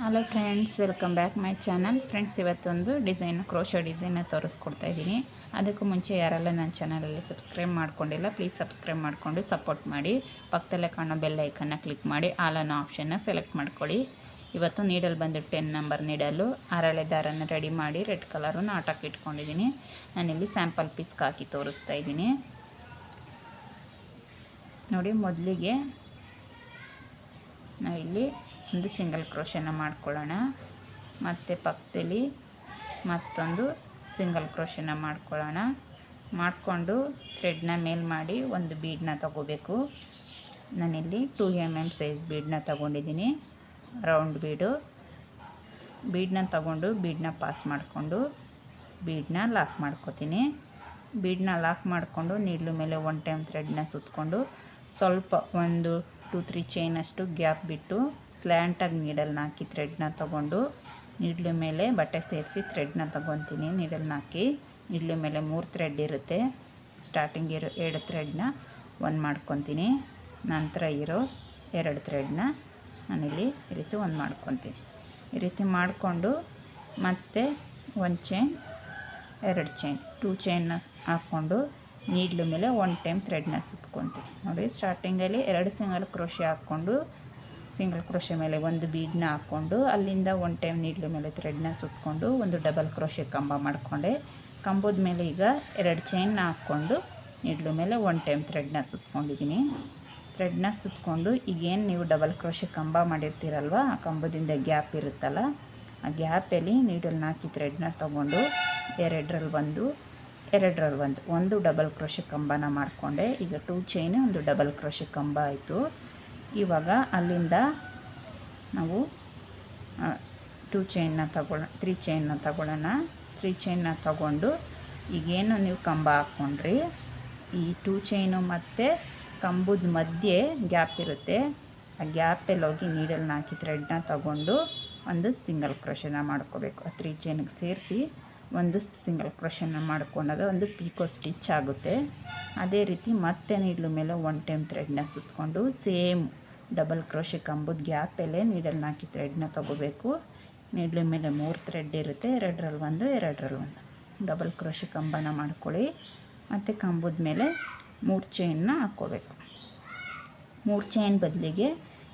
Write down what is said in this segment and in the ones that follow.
Hello friends welcome back my channel friends ಇವತ್ತೊಂದು design crochet design ತೋರಿಸ್ಕೊಡ್ತಾ ಇದ್ದೀನಿ. ಅದಕ್ಕೂ ಮುಂಚೆ ಯಾರೆಲ್ಲ ನನ್ನ ಚಾನಲಲ್ಲಿ ಸಬ್ಸ್ಕ್ರೈಬ್ ಮಾಡ್ಕೊಂಡಿಲ್ಲ ಪ್ಲೀಸ್ ಸಬ್ಸ್ಕ್ರೈಬ್ ಮಾಡಿಕೊಂಡು ಸಪೋರ್ಟ್ ಮಾಡಿ. ಪಕ್ಕದಲ್ಲೇ ಕಾಣೋ ಬೆಲ್ ಐಕನ್ನ ಕ್ಲಿಕ್ ಮಾಡಿ ಆಲ್ ಅನ್ನೋ ಆಪ್ಷನ್ನ ಸೆಲೆಕ್ಟ್ ಮಾಡ್ಕೊಳ್ಳಿ. ಇವತ್ತು ನೀಡಲ್ ಬಂದು ಟೆನ್ ನಂಬರ್ ನೀಡಲು ಅರಳೆ ದಾರನ ರೆಡಿ ಮಾಡಿ ರೆಡ್ ಕಲರನ್ನು ಆಟಕ್ಕೆ ಇಟ್ಕೊಂಡಿದ್ದೀನಿ. ನಾನಿಲ್ಲಿ ಸ್ಯಾಂಪಲ್ ಪೀಸ್ಗೆ ಹಾಕಿ ತೋರಿಸ್ತಾ ಇದ್ದೀನಿ. ನೋಡಿ, ಮೊದಲಿಗೆ ನಾವಿಲ್ಲಿ ಒಂದು ಸಿಂಗಲ್ ಕ್ರೋಶನ ಮಾಡ್ಕೊಳ್ಳೋಣ. ಮತ್ತು ಪಕ್ಕದಲ್ಲಿ ಮತ್ತೊಂದು ಸಿಂಗಲ್ ಕ್ರೋಶನ ಮಾಡ್ಕೊಳ್ಳೋಣ. ಮಾಡಿಕೊಂಡು ಥ್ರೆಡ್ನ ಮೇಲ್ ಮಾಡಿ ಒಂದು ಬೀಡನ್ನ ತಗೋಬೇಕು. ನಾನಿಲ್ಲಿ ಟೂ ಎಂ ಎಂ ಸೈಜ್ ಬೀಡನ್ನ ತಗೊಂಡಿದ್ದೀನಿ. Round bead. ಬೀಡನ್ನ ತಗೊಂಡು ಬೀಡನ್ನ ಪಾಸ್ ಮಾಡಿಕೊಂಡು ಬೀಡನ್ನ ಲಾಕ್ ಮಾಡ್ಕೋತೀನಿ. ಬೀಡನ್ನ ಲಾಕ್ ಮಾಡಿಕೊಂಡು ನೀಡ್ಲು ಮೇಲೆ ಒನ್ ಟೈಮ್ ಥ್ರೆಡ್ನ ಸುತ್ತಕೊಂಡು ಸ್ವಲ್ಪ ಒಂದು ಟು ತ್ರೀ ಚೈನಷ್ಟು ಗ್ಯಾಪ್ ಬಿಟ್ಟು ಸ್ಲ್ಯಾಂಟಾಗಿ ನೀಡಲ್ನ ಹಾಕಿ ಥ್ರೆಡ್ನ ತೊಗೊಂಡು ನೀಡ್ಲು ಮೇಲೆ ಬಟ್ಟೆ ಸೇರಿಸಿ ಥ್ರೆಡ್ನ ತೊಗೊತೀನಿ. ನೀಡಲ್ನ ಹಾಕಿ ನೀಡ್ಲು ಮೇಲೆ ಮೂರು ಥ್ರೆಡ್ ಇರುತ್ತೆ. ಸ್ಟಾರ್ಟಿಂಗ್ ಇರೋ ಎರಡು ಥ್ರೆಡ್ನ ಒಂದು ಮಾಡ್ಕೊತೀನಿ. ನಂತರ ಇರೋ ಎರಡು ಥ್ರೆಡ್ನ ನಾನಿಲ್ಲಿ ಈ ರೀತಿ ಒಂದು ಮಾಡ್ಕೊತೀನಿ. ಈ ರೀತಿ ಮಾಡಿಕೊಂಡು ಮತ್ತೆ ಒಂದು ಚೈನ್, ಎರಡು ಚೈನ್, ಟೂ ಚೈನ್ ಹಾಕ್ಕೊಂಡು ನೀಡ್ಲು ಮೇಲೆ ಒನ್ ಟೈಮ್ ಥ್ರೆಡ್ನ ಸುತ್ಕೊತೀನಿ ನೋಡಿ ಸ್ಟಾರ್ಟಿಂಗಲ್ಲಿ ಎರಡು ಸಿಂಗಲ್ ಕ್ರೋಶೆ ಹಾಕ್ಕೊಂಡು ಸಿಂಗಲ್ ಕ್ರೋಶೆ ಮೇಲೆ ಒಂದು ಬೀಡನ್ನ ಹಾಕ್ಕೊಂಡು, ಅಲ್ಲಿಂದ ಒನ್ ಟೈಮ್ ನೀಡ್ಲು ಮೇಲೆ ಥ್ರೆಡ್ನ ಸುತ್ಕೊಂಡು ಒಂದು ಡಬಲ್ ಕ್ರೋಶೆ ಕಂಬ ಮಾಡಿಕೊಂಡೆ. ಕಂಬದ ಮೇಲೆ ಈಗ ಎರಡು ಚೈನ್ನ ಹಾಕ್ಕೊಂಡು, ನೀಡ್ಲು ಮೇಲೆ ಒನ್ ಟೈಮ್ ಥ್ರೆಡ್ನ ಸುತ್ಕೊಂಡಿದ್ದೀನಿ ಥ್ರೆಡ್ನ ಸುತ್ಕೊಂಡು ಈಗೇನು ನೀವು ಡಬಲ್ ಕ್ರೋಶೆ ಕಂಬ ಮಾಡಿರ್ತೀರಲ್ವ, ಆ ಕಂಬದಿಂದ ಗ್ಯಾಪ್ ಇರುತ್ತಲ್ಲ, ಆ ಗ್ಯಾಪಲ್ಲಿ ನೀಡಲ್ನ ಹಾಕಿ ಥ್ರೆಡ್ನ ತೊಗೊಂಡು, ಎರಡರಲ್ಲಿ ಬಂದು ಎರಡರಲ್ಲಿ ಒಂದು ಒಂದು ಡಬಲ್ ಕ್ರೋಶೆ ಕಂಬನ ಮಾಡಿಕೊಂಡೆ. ಈಗ ಟೂ ಚೈನ್ ಒಂದು ಡಬಲ್ ಕ್ರೋಶೆ ಕಂಬ ಆಯಿತು. ಇವಾಗ ಅಲ್ಲಿಂದ ನಾವು ಟೂ ಚೈನ್ನ ತಗೊಳ್ಳೋ ತ್ರೀ ಚೈನ್ನ ತಗೊಳ್ಳೋಣ ತ್ರೀ ಚೈನ್ನ ತಗೊಂಡು ಈಗೇನು ನೀವು ಕಂಬ ಹಾಕ್ಕೊಂಡ್ರಿ ಈ ಟೂ ಚೈನು ಮತ್ತು ಕಂಬದ ಮಧ್ಯೆ ಗ್ಯಾಪ್ ಇರುತ್ತೆ. ಆ ಗ್ಯಾಪಲ್ಲಿ ಹೋಗಿ ನೀಡಲ್ನ ಹಾಕಿ ಥ್ರೆಡ್ನ ತಗೊಂಡು ಒಂದು ಸಿಂಗಲ್ ಕ್ರೋಶನ ಮಾಡ್ಕೋಬೇಕು. ಆ ತ್ರೀ ಚೈನಿಗೆ ಸೇರಿಸಿ ಒಂದು ಸಿಂಗಲ್ ಕ್ರೋಶನ ಮಾಡ್ಕೊಂಡಾಗ ಒಂದು ಪೀಕೋ ಸ್ಟಿಚ್ ಆಗುತ್ತೆ. ಅದೇ ರೀತಿ ಮತ್ತೆ ನೀಡ್ಲು ಮೇಲೆ ಒನ್ ಟೈಮ್ ಥ್ರೆಡ್ನ ಸುತ್ತಕೊಂಡು ಸೇಮ್ ಡಬಲ್ ಕ್ರೋಶೆ ಕಂಬದ ಗ್ಯಾಪಲ್ಲೇ ನೀಡಲ್ನ ಹಾಕಿ ಥ್ರೆಡ್ನ ತೊಗೋಬೇಕು. ನೀಡ್ಲು ಮೇಲೆ ಮೂರು ಥ್ರೆಡ್ ಇರುತ್ತೆ, ಎರಡರಲ್ಲಿ ಒಂದು ಎರಡರಲ್ಲಿ ಒಂದು. ಡಬಲ್ ಕ್ರೋಶೆ ಕಂಬನ ಮಾಡ್ಕೊಳ್ಳಿ. ಮತ್ತು ಕಂಬದ ಮೇಲೆ ಮೂರು ಚೈನ್ನ ಹಾಕ್ಕೋಬೇಕು. ಮೂರು ಚೈನ್ ಬದಲಿಗೆ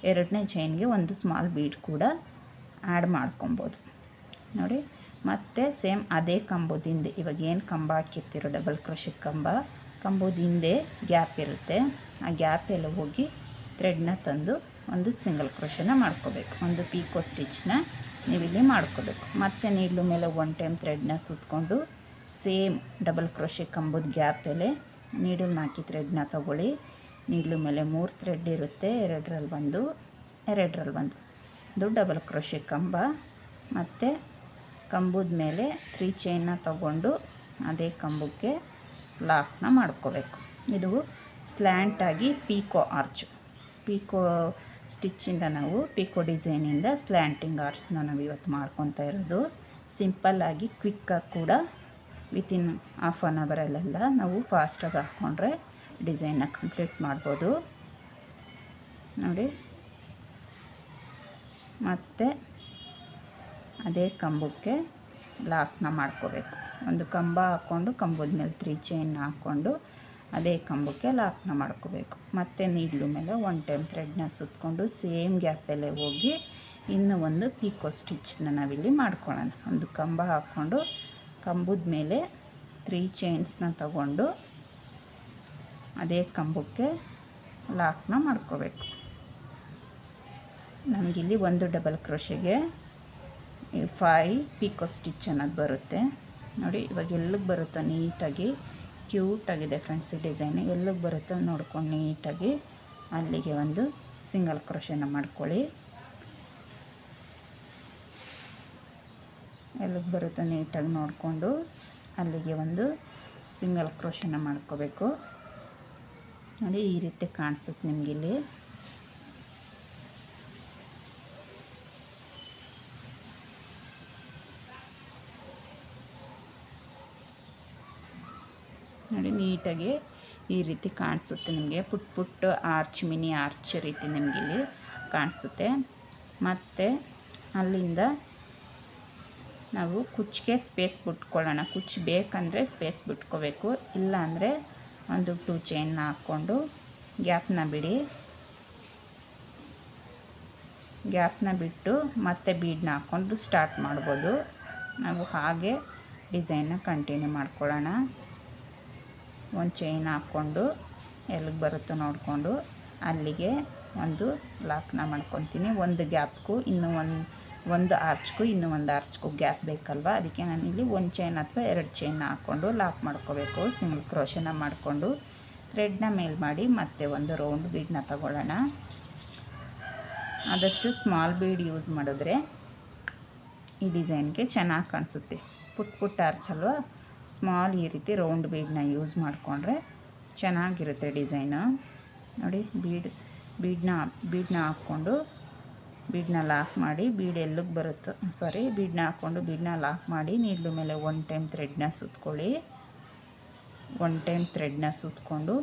ಎರಡನೇ ಚೈನ್ಗೆ ಒಂದು ಸ್ಮಾಲ್ ಬೀಡ್ ಕೂಡ ಆ್ಯಡ್ ಮಾಡ್ಕೊಬೋದು. ನೋಡಿ. ಮತ್ತು ಸೇಮ್ ಅದೇ ಕಂಬದಿಂದ, ಇವಾಗ ಏನು ಕಂಬ ಹಾಕಿರ್ತೀರೋ ಡಬಲ್ ಕ್ರೋಶಿ ಕಂಬ ಕಂಬದ ಗ್ಯಾಪ್ ಇರುತ್ತೆ. ಆ ಗ್ಯಾಪೆಲ್ಲ ಹೋಗಿ ಥ್ರೆಡ್ನ ತಂದು ಒಂದು ಸಿಂಗಲ್ ಕ್ರೋಶನ ಮಾಡ್ಕೋಬೇಕು. ಒಂದು ಪೀಕೋ ಸ್ಟಿಚ್ನ ನೀವಿಲ್ಲಿ ಮಾಡ್ಕೋಬೇಕು. ಮತ್ತು ನೀಡ್ಲು ಮೇಲೆ ಒನ್ ಟೈಮ್ ಥ್ರೆಡ್ನ ಸುತ್ತಕೊಂಡು ಸೇಮ್ ಡಬಲ್ ಕ್ರೋಶಿ ಕಂಬದ ಗ್ಯಾಪಲ್ಲೇ ನೀಡಲ್ನ ಹಾಕಿ ಥ್ರೆಡ್ನ ತೊಗೊಳ್ಳಿ. ನೀಡ್ಲು ಮೇಲೆ ಮೂರು ಥ್ರೆಡ್ ಇರುತ್ತೆ, ಎರಡರಲ್ಲಿ ಒಂದು ಎರಡರಲ್ಲಿ ಒಂದು. ಇದು ಡಬಲ್ ಕ್ರೋಶಿ ಕಂಬ. ಮತ್ತು ಕಂಬದ ಮೇಲೆ ತ್ರೀ ಚೈನ್ನ ತಗೊಂಡು ಅದೇ ಕಂಬಕ್ಕೆ ಲಾಕ್ನ ಮಾಡ್ಕೋಬೇಕು. ಇದು ಸ್ಲ್ಯಾಂಟಾಗಿ ಪೀಕೋ ಆರ್ಚು. ಪೀಕೋ ಸ್ಟಿಚ್ಚಿಂದ ನಾವು, ಪೀಕೋ ಡಿಸೈನಿಂದ ಸ್ಲ್ಯಾಂಟಿಂಗ್ ಆರ್ಚ್ನ ನಾವು ಇವತ್ತು ಮಾಡ್ಕೊತಾ ಇರೋದು. ಸಿಂಪಲ್ಲಾಗಿ ಕ್ವಿಕ್ಕಾಗಿ ಕೂಡ ವಿತಿನ್ ಹಾಫ್ ಆನ್ ಅವರಲ್ಲೆಲ್ಲ ನಾವು ಫಾಸ್ಟಾಗಿ ಹಾಕ್ಕೊಂಡ್ರೆ ಡಿಸೈನ್ನ ಕಂಪ್ಲೀಟ್ ಮಾಡ್ಬೋದು. ನೋಡಿ. ಮತ್ತು ಅದೇ ಕಂಬಕ್ಕೆ ಲಾಕ್ನ ಮಾಡ್ಕೋಬೇಕು. ಒಂದು ಕಂಬ ಹಾಕ್ಕೊಂಡು ಕಂಬದ ಮೇಲೆ ತ್ರೀ ಚೈನ್ ಹಾಕ್ಕೊಂಡು ಅದೇ ಕಂಬಕ್ಕೆ ಲಾಕ್ನ ಮಾಡ್ಕೋಬೇಕು. ಮತ್ತು ನೀಡ್ಲು ಮೇಲೆ ಒನ್ ಟೈಮ್ ಥ್ರೆಡ್ನ ಸುತ್ತಕೊಂಡು ಸೇಮ್ ಗ್ಯಾಪಲ್ಲೇ ಹೋಗಿ ಇನ್ನು ಒಂದು ಪೀಕೋ ಸ್ಟಿಚ್ನ ನಾವಿಲ್ಲಿ ಮಾಡ್ಕೊಳ್ಳೋಣ. ಒಂದು ಕಂಬ ಹಾಕ್ಕೊಂಡು ಕಂಬದ ಮೇಲೆ ತ್ರೀ ಚೈನ್ಸ್ನ ತಗೊಂಡು ಅದೇ ಕಂಬಕ್ಕೆ ಲಾಕ್ನ ಮಾಡ್ಕೋಬೇಕು. ನಮಗಿಲ್ಲಿ ಒಂದು ಡಬಲ್ ಕ್ರೋಶೆಗೆ ಫೈ ಪಿಕೋ ಸ್ಟಿಚ್ ಅನ್ನೋದು ಬರುತ್ತೆ. ನೋಡಿ, ಇವಾಗ ಎಲ್ಲಿಗೆ ಬರುತ್ತೋ ನೀಟಾಗಿ ಕ್ಯೂಟಾಗಿದೆ ಫ್ರೆಂಡ್ಸ್ ಡಿಸೈನ್ ಎಲ್ಲಿಗೆ ಬರುತ್ತೋ ನೋಡ್ಕೊಂಡು ನೀಟಾಗಿ ಅಲ್ಲಿಗೆ ಒಂದು ಸಿಂಗಲ್ ಕ್ರೋಶನ ಮಾಡ್ಕೊಳ್ಳಿ. ಎಲ್ಲಿಗೆ ಬರುತ್ತೋ ನೀಟಾಗಿ ನೋಡಿಕೊಂಡು ಅಲ್ಲಿಗೆ ಒಂದು ಸಿಂಗಲ್ ಕ್ರೋಶನ ಮಾಡ್ಕೋಬೇಕು. ನೋಡಿ, ಈ ರೀತಿ ಕಾಣಿಸುತ್ತೆ ನಿಮಗಿಲ್ಲಿ ನೋಡಿ, ನೀಟಾಗಿ ಈ ರೀತಿ ಕಾಣಿಸುತ್ತೆ ನಿಮಗೆ. ಪುಟ್ ಪುಟ್ ಆರ್ಚ್, ಮಿನಿ ಆರ್ಚ್ ರೀತಿ ನಿಮಗೆ ಇಲ್ಲಿ ಕಾಣಿಸುತ್ತೆ. ಮತ್ತು ಅಲ್ಲಿಂದ ನಾವು ಕುಚ್ಚಿಗೆ ಸ್ಪೇಸ್ ಬಿಟ್ಕೊಳ್ಳೋಣ. ಕುಚ್ ಬೇಕಂದರೆ ಸ್ಪೇಸ್ ಬಿಟ್ಕೋಬೇಕು. ಇಲ್ಲ ಅಂದರೆ ಒಂದು ಟೂ ಚೈನ್ನ ಹಾಕ್ಕೊಂಡು ಗ್ಯಾಪ್ನ ಬಿಡಿ. ಗ್ಯಾಪ್ನ ಬಿಟ್ಟು ಮತ್ತೆ ಬೀಡ್ನ ಹಾಕ್ಕೊಂಡು ಸ್ಟಾರ್ಟ್ ಮಾಡ್ಬೋದು. ನಾವು ಹಾಗೆ ಡಿಸೈನ್ನ ಕಂಟಿನ್ಯೂ ಮಾಡ್ಕೊಳ್ಳೋಣ. ಒಂದು ಚೈನ್ ಹಾಕ್ಕೊಂಡು ಎಲ್ಲಿಗೆ ಬರುತ್ತೋ ನೋಡಿಕೊಂಡು, ಅಲ್ಲಿಗೆ ಒಂದು ಲಾಕ್ನ ಮಾಡ್ಕೊತೀನಿ. ಒಂದು ಗ್ಯಾಪ್ಗೂ ಇನ್ನೂ ಒಂದು ಒಂದು ಆರ್ಚ್ಗೂ ಇನ್ನೂ ಒಂದು ಆರ್ಚ್ಗೂ ಗ್ಯಾಪ್ ಬೇಕಲ್ವ? ಅದಕ್ಕೆ ನಾನು ಇಲ್ಲಿ ಒಂದು ಚೈನ್ ಅಥವಾ ಎರಡು ಚೈನ್ ಹಾಕ್ಕೊಂಡು ಲಾಕ್ ಮಾಡ್ಕೋಬೇಕು. ಸಿಂಗಲ್ ಕ್ರೋಶನ ಮಾಡಿಕೊಂಡು ಥ್ರೆಡ್ನ ಮೇಲ್ ಮಾಡಿ ಮತ್ತೆ ಒಂದು ರೌಂಡ್ ಬೀಡನ್ನ ತಗೊಳ್ಳೋಣ. ಆದಷ್ಟು ಸ್ಮಾಲ್ ಬೀಡ್ ಯೂಸ್ ಮಾಡಿದ್ರೆ ಈ ಡಿಸೈನ್ಗೆ ಚೆನ್ನಾಗಿ ಕಾಣಿಸುತ್ತೆ. ಪುಟ್ ಪುಟ್ ಆರ್ಚ್ ಅಲ್ವಾ? ಸ್ಮಾಲ್ ಈ ರೀತಿ ರೌಂಡ್ ಬೀಡನ್ನ ಯೂಸ್ ಮಾಡಿಕೊಂಡ್ರೆ ಚೆನ್ನಾಗಿರುತ್ತೆ ಡಿಸೈನು. ನೋಡಿ, ಬೀಡ್ ಬೀಡನ್ನ ಬೀಡನ್ನ ಹಾಕ್ಕೊಂಡು ಬೀಡನ್ನ ಲಾಕ್ ಮಾಡಿ ಬೀಡ್ ಎಲ್ಲಿಗೆ ಬರುತ್ತೋ ಸಾರಿ ಬೀಡನ್ನ ಹಾಕ್ಕೊಂಡು ಬೀಡನ್ನ ಲಾಕ್ ಮಾಡಿ ನೀಡ್ಲು ಮೇಲೆ ಒನ್ ಟೈಮ್ ಥ್ರೆಡ್ನ ಸುತ್ಕೊಳ್ಳಿ. ಒನ್ ಟೈಮ್ ಥ್ರೆಡ್ನ ಸುತ್ಕೊಂಡು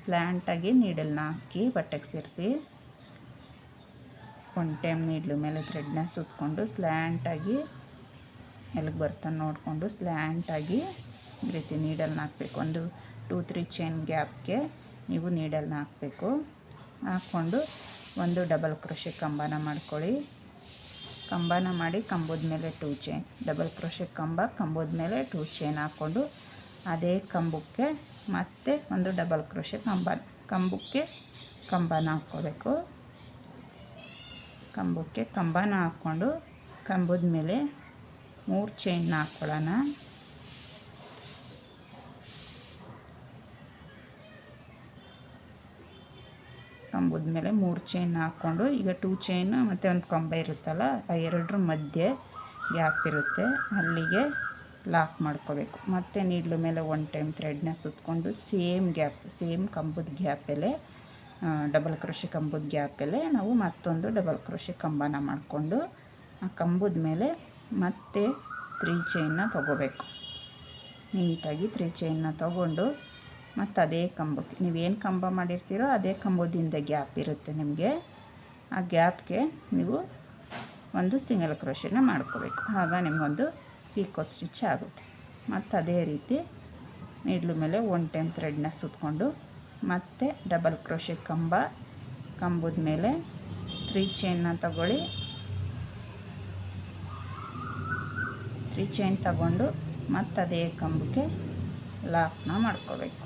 ಸ್ಲ್ಯಾಂಟಾಗಿ ನೀಡಲ್ನ ಹಾಕಿ ಬಟ್ಟೆಗೆ ಸೇರಿಸಿ. ಒನ್ ಟೈಮ್ ನೀಡ್ಲು ಮೇಲೆ ಥ್ರೆಡ್ನ ಸುತ್ಕೊಂಡು ಸ್ಲ್ಯಾಂಟಾಗಿ ಎಲ್ಲಿಗೆ ಬರ್ತಾನೆ ನೋಡಿಕೊಂಡು ಸ್ಲ್ಯಾಂಟಾಗಿ ಈ ರೀತಿ ನೀಡಲ್ನ ಹಾಕಬೇಕು. ಒಂದು ಟೂ, ತ್ರೀ ಚೈನ್ ಗ್ಯಾಪ್ಗೆ ನೀವು ನೀಡಲ್ನ ಹಾಕಬೇಕು. ಹಾಕ್ಕೊಂಡು ಒಂದು ಡಬಲ್ ಕ್ರೋಶೆ ಕಂಬನ ಮಾಡ್ಕೊಳ್ಳಿ. ಕಂಬನ ಮಾಡಿ ಕಂಬದ ಮೇಲೆ ಟೂ ಚೈನ್, ಡಬಲ್ ಕ್ರೋಶೆ ಕಂಬ ಕಂಬದ ಮೇಲೆ ಟೂ ಚೈನ್ ಹಾಕ್ಕೊಂಡು ಅದೇ ಕಂಬಕ್ಕೆ ಮತ್ತೆ ಒಂದು ಡಬಲ್ ಕ್ರೋಶೆ ಕಂಬ, ಕಂಬಕ್ಕೆ ಕಂಬನ ಹಾಕ್ಕೋಬೇಕು. ಕಂಬಕ್ಕೆ ಕಂಬನ ಹಾಕ್ಕೊಂಡು ಕಂಬದ ಮೇಲೆ ಮೂರು ಚೈನ್ ಹಾಕ್ಕೊಳ್ಳೋಣ ಕಂಬದ ಮೇಲೆ ಮೂರು ಚೈನ್ ಹಾಕ್ಕೊಂಡು, ಈಗ ಟೂ ಚೈನ್ ಮತ್ತು ಒಂದು ಕಂಬ ಇರುತ್ತಲ್ಲ, ಆ ಎರಡರ ಮಧ್ಯೆ ಗ್ಯಾಪ್ ಇರುತ್ತೆ. ಅಲ್ಲಿಗೆ ಲಾಕ್ ಮಾಡ್ಕೋಬೇಕು. ಮತ್ತು ನೀಡ್ಲು ಮೇಲೆ ಒನ್ ಟೈಮ್ ಥ್ರೆಡ್ನ ಸುತ್ತಕೊಂಡು ಸೇಮ್ ಗ್ಯಾಪ್ ಸೇಮ್ ಕಂಬದ ಗ್ಯಾಪಲ್ಲೇ ಡಬಲ್ ಕೃಷಿ ಕಂಬದ ಗ್ಯಾಪಲ್ಲೇ ನಾವು ಮತ್ತೊಂದು ಡಬಲ್ ಕೃಷಿ ಕಂಬನ ಮಾಡಿಕೊಂಡು, ಆ ಕಂಬದ ಮೇಲೆ ಮತ್ತೆ ತ್ರೀ ಚೈನ್ನ ತೊಗೋಬೇಕು. ನೀಟಾಗಿ ತ್ರೀ ಚೈನ್ನ ತೊಗೊಂಡು ಮತ್ತು ಅದೇ ಕಂಬಕ್ಕೆ, ನೀವೇನು ಕಂಬ ಮಾಡಿರ್ತೀರೋ ಅದೇ ಕಂಬದಿಂದ ಗ್ಯಾಪ್ ಇರುತ್ತೆ ನಿಮಗೆ. ಆ ಗ್ಯಾಪ್ಗೆ ನೀವು ಒಂದು ಸಿಂಗಲ್ ಕ್ರೋಶನ ಮಾಡ್ಕೋಬೇಕು. ಆಗ ನಿಮಗೊಂದು ಪೀಕೋ ಸ್ಟಿಚ್ ಆಗುತ್ತೆ. ಮತ್ತು ಅದೇ ರೀತಿ ನೀಡ್ಲು ಮೇಲೆ ಒನ್ ಟೈಮ್ ಥ್ರೆಡ್ನ ಸುತ್ತಕೊಂಡು ಮತ್ತೆ ಡಬಲ್ ಕ್ರೋಶೆ ಕಂಬ, ಕಂಬದ ಮೇಲೆ ತ್ರೀ ಚೈನ್ನ ತಗೊಳ್ಳಿ. ತ್ರೀ ಚೈನ್ ತಗೊಂಡು ಮತ್ತು ಅದೇ ಕಂಬಕ್ಕೆ ಲಾಕ್ನ ಮಾಡ್ಕೋಬೇಕು.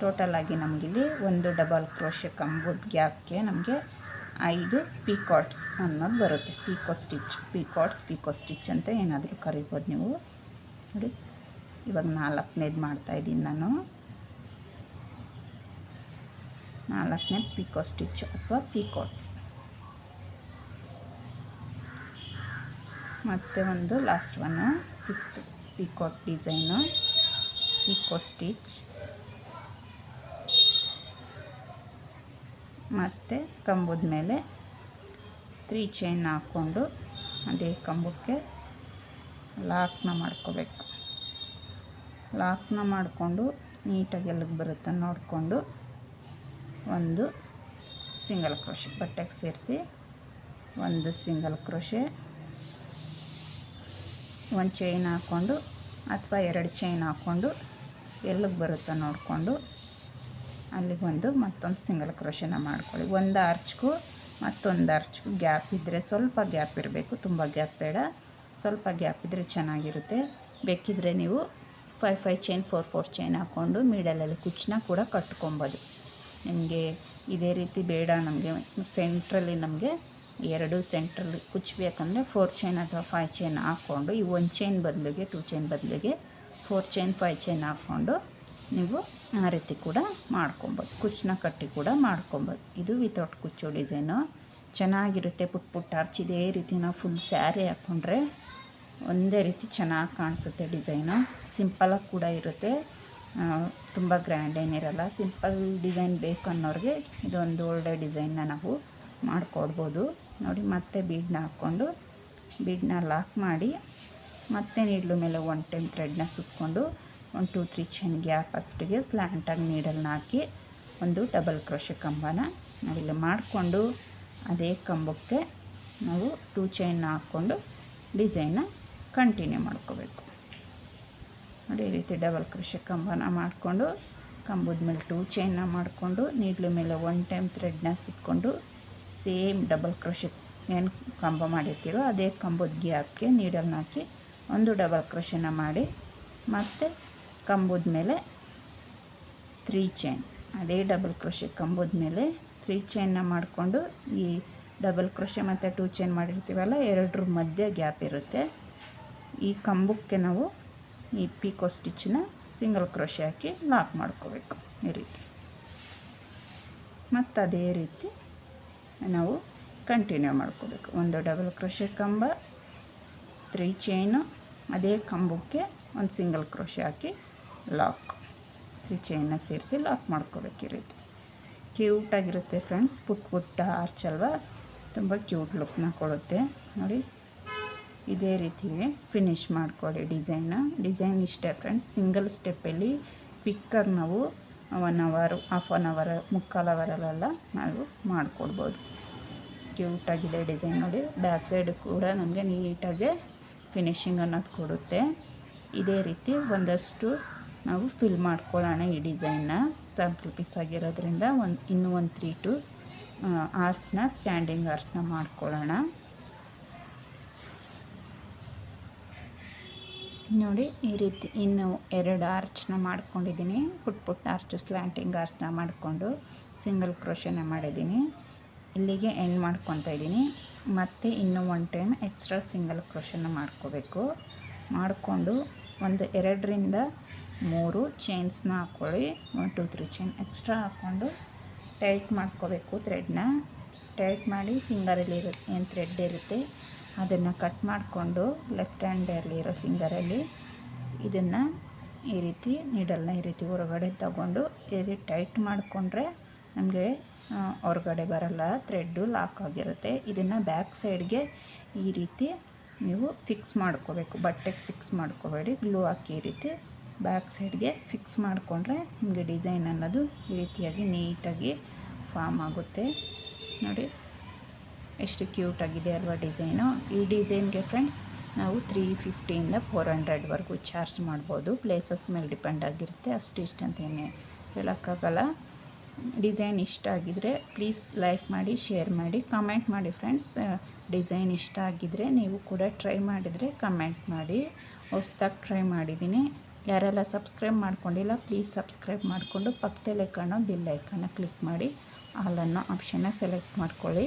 ಟೋಟಲಾಗಿ ನಮಗಿಲ್ಲಿ ಒಂದು ಡಬಲ್ ಕ್ರೋಶೆ ಕಂಬದ ಗ್ಯಾಪ್ಗೆ ನಮಗೆ ಐದು ಪೀಕಾಟ್ಸ್ ಅನ್ನೋದು ಬರುತ್ತೆ. Picot stitch picots picot stitch ಅಂತ ಏನಾದರೂ ಕರಿಬೋದು ನೀವು. ನೋಡಿ, ಇವಾಗ ನಾಲ್ಕನೇದು ಮಾಡ್ತಾಯಿದ್ದೀನಿ ನಾನು. ನಾಲ್ಕನೇ ಪೀಕೋ ಸ್ಟಿಚ್ ಅಥವಾ ಪೀಕಾಟ್ಸ್ ಮತ್ತು ಒಂದು last one fifth peacock design eco stitch ಮತ್ತು ಕಂಬದ ಮೇಲೆ ತ್ರೀ ಚೈನ್ ಹಾಕ್ಕೊಂಡು ಅದೇ ಕಂಬಕ್ಕೆ ಲಾಕ್ನ ಮಾಡ್ಕೋಬೇಕು. ಲಾಕ್ನ ಮಾಡಿಕೊಂಡು ನೀಟಾಗಿ ಎಲ್ಲಿಗೆ ಬರುತ್ತೆ ನೋಡಿಕೊಂಡು ಒಂದು ಸಿಂಗಲ್ ಕ್ರೋಶೆ ಬಟ್ಟೆಗೆ ಸೇರಿಸಿ ಒಂದು ಸಿಂಗಲ್ ಕ್ರೋಶೆ ಒಂದು ಚೈನ್ ಹಾಕ್ಕೊಂಡು ಅಥವಾ ಎರಡು ಚೈನ್ ಹಾಕ್ಕೊಂಡು ಎಲ್ಲಿಗೆ ಬರುತ್ತೋ ನೋಡಿಕೊಂಡು ಅಲ್ಲಿಗೆ ಒಂದು ಮತ್ತೊಂದು ಸಿಂಗಲ್ ಕ್ರೋಶನ ಮಾಡ್ಕೊಳ್ಳಿ. ಒಂದು ಅರ್ಚ್ಗೂ ಮತ್ತೊಂದು ಅರ್ಚ್ಗೂ ಗ್ಯಾಪ್ ಇದ್ದರೆ ಸ್ವಲ್ಪ ಗ್ಯಾಪ್ ಇರಬೇಕು, ತುಂಬ ಗ್ಯಾಪ್ ಬೇಡ. ಸ್ವಲ್ಪ ಗ್ಯಾಪ್ ಇದ್ದರೆ ಚೆನ್ನಾಗಿರುತ್ತೆ. ಬೇಕಿದ್ದರೆ ನೀವು five five chain four four chain ಹಾಕ್ಕೊಂಡು ಮಿಡಲಲ್ಲಿ ಕುಚ್ಚನ್ನ ಕೂಡ ಕಟ್ಕೊಬೋದು. ನಿಮಗೆ ಇದೇ ರೀತಿ ಬೇಡ ನಮಗೆ ಸೆಂಟ್ರಲ್ಲಿ ನಮಗೆ ಎರಡು ಸೆಂಟ್ರಲ್ಲಿ ಕುಚ್ಚು ಬೇಕಂದರೆ ಫೋರ್ ಚೈನ್ ಅಥವಾ ಫೈವ್ ಚೈನ್ ಹಾಕ್ಕೊಂಡು, ಈ ಒಂದು ಚೈನ್ ಬದಲಿಗೆ ಟೂ ಚೈನ್ ಬದಲಿಗೆ ಫೋರ್ ಚೈನ್ ಫೈವ್ ಚೈನ್ ಹಾಕ್ಕೊಂಡು ನೀವು ಆ ರೀತಿ ಕೂಡ ಮಾಡ್ಕೊಬೋದು. ಕುಚ್ಚನ್ನ ಕಟ್ಟಿ ಕೂಡ ಮಾಡ್ಕೊಬೋದು. ಇದು ವಿತೌಟ್ ಕುಚ್ಚು ಡಿಸೈನು ಚೆನ್ನಾಗಿರುತ್ತೆ, ಪುಟ್ ಪುಟ್ಟ ಆರ್ಚ್ ಇದೇ ರೀತಿ. ಫುಲ್ ಸ್ಯಾರಿ ಹಾಕ್ಕೊಂಡ್ರೆ ಒಂದೇ ರೀತಿ ಚೆನ್ನಾಗಿ ಕಾಣಿಸುತ್ತೆ ಡಿಸೈನು ಸಿಂಪಲಾಗಿ ಕೂಡ ಇರುತ್ತೆ. ತುಂಬ ಗ್ರ್ಯಾಂಡ್ ಏನಿರಲ್ಲ. ಸಿಂಪಲ್ ಡಿಸೈನ್ ಬೇಕು ಅನ್ನೋರಿಗೆ ಇದೊಂದು ಒಳ್ಳೆ ಡಿಸೈನ್ನ ನಾವು ಮಾಡಿಕೊಡ್ಬೋದು. ನೋಡಿ, ಮತ್ತೆ ಬೀಡನ್ನ ಹಾಕ್ಕೊಂಡು, ಬೀಡನ್ನ ಲಾಕ್ ಮಾಡಿ, ಮತ್ತೆ ನೀಡ್ಲು ಮೇಲೆ ಒನ್ ಟೈಮ್ ಥ್ರೆಡ್ನ ಸುತ್ಕೊಂಡು ಒಂದು ಟೂ ತ್ರೀ ಚೈನ್ ಗ್ಯಾಪ್ ಅಷ್ಟಿಗೆ ಸ್ಲ್ಯಾಂಟಾಗಿ ನೀಡಲ್ನ ಹಾಕಿ, ಒಂದು ಡಬಲ್ ಕ್ರೋಶೆ ಕಂಬನ ನಾವಿಲ್ಲಿ ಮಾಡಿಕೊಂಡು, ಅದೇ ಕಂಬಕ್ಕೆ ನಾವು ಟೂ ಚೈನ್ನ ಹಾಕ್ಕೊಂಡು ಡಿಸೈನ್ನ ಕಂಟಿನ್ಯೂ ಮಾಡ್ಕೋಬೇಕು. ನೋಡಿ, ಈ ರೀತಿ ಡಬಲ್ ಕ್ರೋಶೆ ಕಂಬನ ಮಾಡಿಕೊಂಡು ಕಂಬದ ಮೇಲೆ ಟೂ ಚೈನ್ನ ಮಾಡಿಕೊಂಡು ನೀಡ್ಲು ಮೇಲೆ ಒನ್ ಟೈಮ್ ಥ್ರೆಡ್ನ ಸುತ್ಕೊಂಡು ಸೇಮ್ ಡಬಲ್ ಕ್ರೋಶೆ ಏನು ಕಂಬ ಮಾಡಿರ್ತೀರೋ ಅದೇ ಕಂಬದ ಗ್ಯಾಪ್ಗೆ ನೀಡಲ್ನ ಹಾಕಿ ಒಂದು ಡಬಲ್ ಕ್ರೋಶನ ಮಾಡಿ ಮತ್ತು ಕಂಬದ ಮೇಲೆ ತ್ರೀ ಚೈನ್ ಅದೇ ಡಬಲ್ ಕ್ರೋಶೆ ಕಂಬದ ಮೇಲೆ ತ್ರೀ ಚೈನ್ನ ಮಾಡಿಕೊಂಡು ಈ ಡಬಲ್ ಕ್ರೋಶೆ ಮತ್ತು ಟೂ ಚೈನ್ ಮಾಡಿರ್ತೀವಲ್ಲ, ಎರಡರ ಮಧ್ಯೆ ಗ್ಯಾಪ್ ಇರುತ್ತೆ. ಈ ಕಂಬಕ್ಕೆ ನಾವು ಈ ಪೀಕೋ ಸ್ಟಿಚ್ಚನ್ನ ಸಿಂಗಲ್ ಕ್ರೋಶೆ ಹಾಕಿ ಲಾಕ್ ಮಾಡ್ಕೋಬೇಕು. ಈ ರೀತಿ. ಮತ್ತು ಅದೇ ರೀತಿ ನಾವು ಕಂಟಿನ್ಯೂ ಮಾಡ್ಕೋಬೇಕು. ಒಂದು ಡಬಲ್ ಕ್ರೋಶೆ ಕಂಬ ತ್ರೀ ಚೈನು ಅದೇ ಕಂಬಕ್ಕೆ ಒಂದು ಸಿಂಗಲ್ ಕ್ರೋಶೆ ಹಾಕಿ ಲಾಕ್ ತ್ರೀ ಚೈನ ಸೇರಿಸಿ ಲಾಕ್ ಮಾಡ್ಕೋಬೇಕು ಈ ರೀತಿ. ಕ್ಯೂಟಾಗಿರುತ್ತೆ ಫ್ರೆಂಡ್ಸ್ ಪುಟ್ಟ ಪುಟ್ಟ ಆರ್ಚ್ ಅಲ್ವಾ? ತುಂಬ ಕ್ಯೂಟ್ ಲುಕ್ನ ಕೊಡುತ್ತೆ. ನೋಡಿ, ಇದೇ ರೀತಿ ಫಿನಿಶ್ ಮಾಡ್ಕೊಳ್ಳಿ ಡಿಸೈನ್ನ ಡಿಸೈನ್ ಇಷ್ಟೇ ಫ್ರೆಂಡ್ಸ್ ಸಿಂಗಲ್ ಸ್ಟೆಪ್ಪಲ್ಲಿ ಪಿಕ್ಕರ್ ನಾವು one hour half one hour ಮುಕ್ಕಾಲು ಅವರಲ್ಲೆಲ್ಲ ನಾವು ಮಾಡಿಕೊಡ್ಬೋದು. ಕ್ಯೂಟಾಗಿದೆ ಡಿಸೈನ್ ನೋಡಿ. ಬ್ಯಾಕ್ ಸೈಡ್ ಕೂಡ ನಮಗೆ ನೀಟಾಗಿ ಫಿನಿಶಿಂಗ್ ಅನ್ನೋದು ಕೊಡುತ್ತೆ. ಇದೇ ರೀತಿ ಒಂದಷ್ಟು ನಾವು ಫಿಲ್ ಮಾಡ್ಕೊಳ್ಳೋಣ ಈ ಡಿಸೈನ್ನ. ಸ್ಯಾಂಪಲ್ ಪೀಸ್ ಆಗಿರೋದ್ರಿಂದ ಒಂದು, ಇನ್ನೂ ಒಂದು ತ್ರೀ ಟು ಆರ್ಟ್ನ ಸ್ಟ್ಯಾಂಡಿಂಗ್ ಆರ್ಟ್ನ ಮಾಡ್ಕೊಳ್ಳೋಣ. ನೋಡಿ, ಈ ರೀತಿ ಇನ್ನು ಎರಡು ಆರ್ಚ್ನ ಮಾಡ್ಕೊಂಡಿದ್ದೀನಿ. ಪುಟ್ ಪುಟ್ಟ ಆರ್ಚು ಸ್ಲ್ಯಾಂಟಿಂಗ್ ಆರ್ಚ್ನ ಮಾಡಿಕೊಂಡು ಸಿಂಗಲ್ ಕ್ರೋಶನ ಮಾಡಿದ್ದೀನಿ. ಇಲ್ಲಿಗೆ ಎಂಡ್ ಮಾಡ್ಕೊತಾ ಇದ್ದೀನಿ. ಮತ್ತು ಇನ್ನೂ ಒನ್ ಟೈಮ್ ಎಕ್ಸ್ಟ್ರಾ ಸಿಂಗಲ್ ಕ್ರೋಶನ ಮಾಡ್ಕೋಬೇಕು. ಮಾಡಿಕೊಂಡು ಒಂದು ಎರಡರಿಂದ ಮೂರು ಚೈನ್ಸ್ನ ಹಾಕ್ಕೊಳ್ಳಿ one two three chain extra ಹಾಕ್ಕೊಂಡು ಟೈಟ್ ಮಾಡ್ಕೋಬೇಕು ಥ್ರೆಡ್ನ ಟೈಟ್ ಮಾಡಿ ಫಿಂಗರಲ್ಲಿ ಇರುತ್ತೆ ಏನು ಥ್ರೆಡ್ ಇರುತ್ತೆ? ಅದನ್ನು ಕಟ್ ಮಾಡಿಕೊಂಡು ಲೆಫ್ಟ್ ಹ್ಯಾಂಡಲ್ಲಿರೋ ಫಿಂಗರಲ್ಲಿ ಇದನ್ನು ಈ ರೀತಿ ನೀಡಲ್ನ ಈ ರೀತಿ ಹೊರಗಡೆ ತಗೊಂಡು ಈ ರೀತಿ ಟೈಟ್ ಮಾಡಿಕೊಂಡ್ರೆ ನಮಗೆ ಹೊರಗಡೆ ಬರಲ್ಲ ಥ್ರೆಡ್ಡು ಲಾಕ್ ಆಗಿರುತ್ತೆ. ಇದನ್ನು ಬ್ಯಾಕ್ ಸೈಡ್ಗೆ ಈ ರೀತಿ ನೀವು ಫಿಕ್ಸ್ ಮಾಡ್ಕೋಬೇಕು. ಬಟ್ಟೆಗೆ ಫಿಕ್ಸ್ ಮಾಡ್ಕೋಬೇಡಿ. ಗ್ಲೂ ಹಾಕಿ ಈ ರೀತಿ ಬ್ಯಾಕ್ ಸೈಡ್ಗೆ ಫಿಕ್ಸ್ ಮಾಡಿಕೊಂಡ್ರೆ ನಿಮಗೆ ಡಿಸೈನ್ ಅನ್ನೋದು ಈ ರೀತಿಯಾಗಿ ನೀಟಾಗಿ ಫಾರ್ಮ್ ಆಗುತ್ತೆ. ನೋಡಿ. ಎಷ್ಟು ಕ್ಯೂಟಾಗಿದೆ ಅಲ್ವಾ ಡಿಸೈನು? ಈ ಡಿಸೈನ್ಗೆ ಫ್ರೆಂಡ್ಸ್, ನಾವು ತ್ರೀ ಫಿಫ್ಟಿಯಿಂದ ಫೋರ್ ಹಂಡ್ರೆಡ್ವರೆಗೂ ಚಾರ್ಜ್ ಮಾಡ್ಬೋದು. ಪ್ಲೇಸಸ್ ಮೇಲೆ ಡಿಪೆಂಡ್ ಆಗಿರುತ್ತೆ. ಅಷ್ಟು ಇಷ್ಟ ಅಂತ ಹೇಳೋಕ್ಕಾಗಲ್ಲ. ಡಿಸೈನ್ ಇಷ್ಟ ಆಗಿದ್ರೆ ಪ್ಲೀಸ್ ಲೈಕ್ ಮಾಡಿ, ಶೇರ್ ಮಾಡಿ, ಕಮೆಂಟ್ ಮಾಡಿ ಫ್ರೆಂಡ್ಸ್. ಡಿಸೈನ್ ಇಷ್ಟ ಆಗಿದ್ರೆ ನೀವು ಕೂಡ ಟ್ರೈ ಮಾಡಿದರೆ ಕಮೆಂಟ್ ಮಾಡಿ. ಹೊಸ್ದಾಗಿ ಟ್ರೈ ಮಾಡಿದ್ದೀನಿ. ಯಾರೆಲ್ಲ ಸಬ್ಸ್ಕ್ರೈಬ್ ಮಾಡ್ಕೊಂಡಿಲ್ಲ, ಪ್ಲೀಸ್ ಸಬ್ಸ್ಕ್ರೈಬ್ ಮಾಡಿಕೊಂಡು ಪಕ್ಕದಲ್ಲೇ ಕಾಣೋ ಬಿಲ್ ಐಕನ್ನ ಕ್ಲಿಕ್ ಮಾಡಿ. ಆಲನ್ನು ಆಪ್ಷನ್ನ ಸೆಲೆಕ್ಟ್ ಮಾಡ್ಕೊಳ್ಳಿ.